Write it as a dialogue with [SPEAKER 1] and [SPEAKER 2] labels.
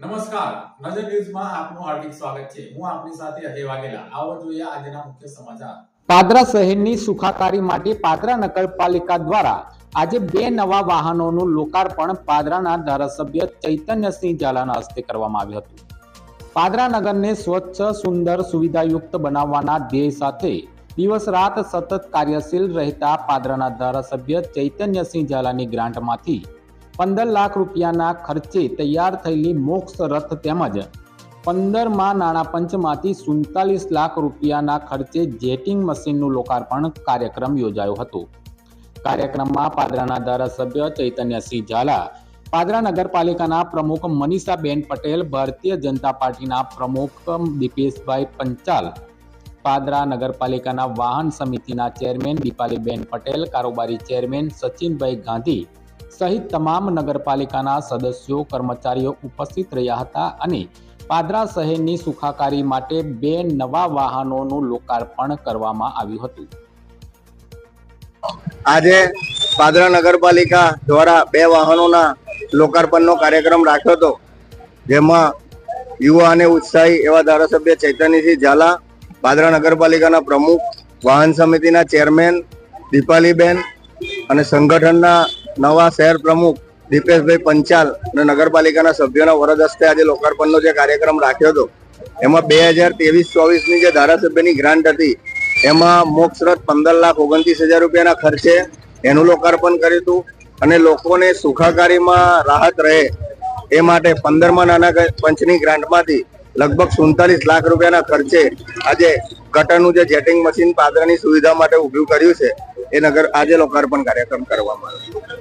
[SPEAKER 1] નમસ્કાર. નજર ન્યૂઝમાં આપનું હાર્દિક સ્વાગત છે. હું આપની સાથે અજય વાઘેલા. આવો જોઈએ આજના મુખ્ય સમાચાર.
[SPEAKER 2] પાદરા શહેરની સુખાકારી માટે પાદરા નગરપાલિકા દ્વારા આજે બે નવા વાહનોનું લોકાર્પણ પાદરાના ધારાસભ્ય ચૈતન્યસિંહ ઝાલાના હસ્તે કરવામાં આવ્યું હતું. પાદરા નગરને સ્વચ્છ, સુંદર, સુવિધાયુક્ત બનાવવાના ધ્યેય સાથે દિવસ રાત સતત કાર્યશીલ રહેતા પાદરાના ધારાસભ્ય ચૈતન્યસિંહ ઝાલાની ગ્રાન્ટમાંથી પંદર લાખ રૂપિયાના ખર્ચે તૈયાર થયેલી મોક્ષ રથ તેમજ પંદરમાં નાણાં પંચમાંથી સુડતાલીસ લાખ રૂપિયાના ખર્ચે જેટિંગ મશીનનું લોકાર્પણ કાર્યક્રમ યોજાયો હતો. કાર્યક્રમમાં પાદરાના ધારાસભ્ય ચૈતન્યસિંહ ઝાલા, પાદરા નગરપાલિકાના પ્રમુખ મનીષાબેન પટેલ, ભારતીય જનતા પાર્ટીના પ્રમુખ દીપેશભાઈ પંચાલ, પાદરા નગરપાલિકાના વાહન સમિતિના ચેરમેન દીપાલીબેન પટેલ, કારોબારી ચેરમેન સચિનભાઈ ગાંધી સહિત તમામ નગરપાલિકાના સદસ્યો, કર્મચારીઓ ઉપસ્થિત રહ્યા હતા અને પાદરા શહેરની સુખાકારી માટે બે નવા વાહનોનું લોકાર્પણ કરવામાં આવ્યું હતું.
[SPEAKER 3] આજે પાદરા નગરપાલિકા દ્વારા બે વાહનોના લોકાર્પણનો કાર્યક્રમ રાખ્યો હતો, જેમાં યુવા અને ઉત્સાહી એવા ધારાસભ્ય ચૈતન્યસિંહ ઝાલા, પાદરા નગરપાલિકાના પ્રમુખ, વાહન સમિતિના ચેરમેન, દીપાલીબેન અને સંગઠનના નવા શહેર પ્રમુખ દીપેશભાઈ પંચાલ અને નગરપાલિકાના સભ્યોના વરદ હસ્તે આજે લોકાર્પણનો જે કાર્યક્રમ રાખ્યો હતો, એમાં બે હજાર ત્રેવીસ ચોવીસની જે ધારાસભ્યની ગ્રાન્ટ હતી, એમાં મોક્ષરત પંદર લાખ ઓગણત્રીસ હજાર રૂપિયાના ખર્ચે એનું લોકાર્પણ કર્યું હતું અને લોકોને સુખાકારીમાં રાહત રહે એ માટે પંદરમાં નાના પંચની ગ્રાન્ટમાંથી લગભગ સુડતાલીસ લાખ રૂપિયાના ખર્ચે આજે ગટરનું જે જેટિંગ મશીન પાદરની સુવિધા માટે ઊભું કર્યું છે, એ નગર, આજે લોકાર્પણ કાર્યક્રમ કરવામાં આવ્યો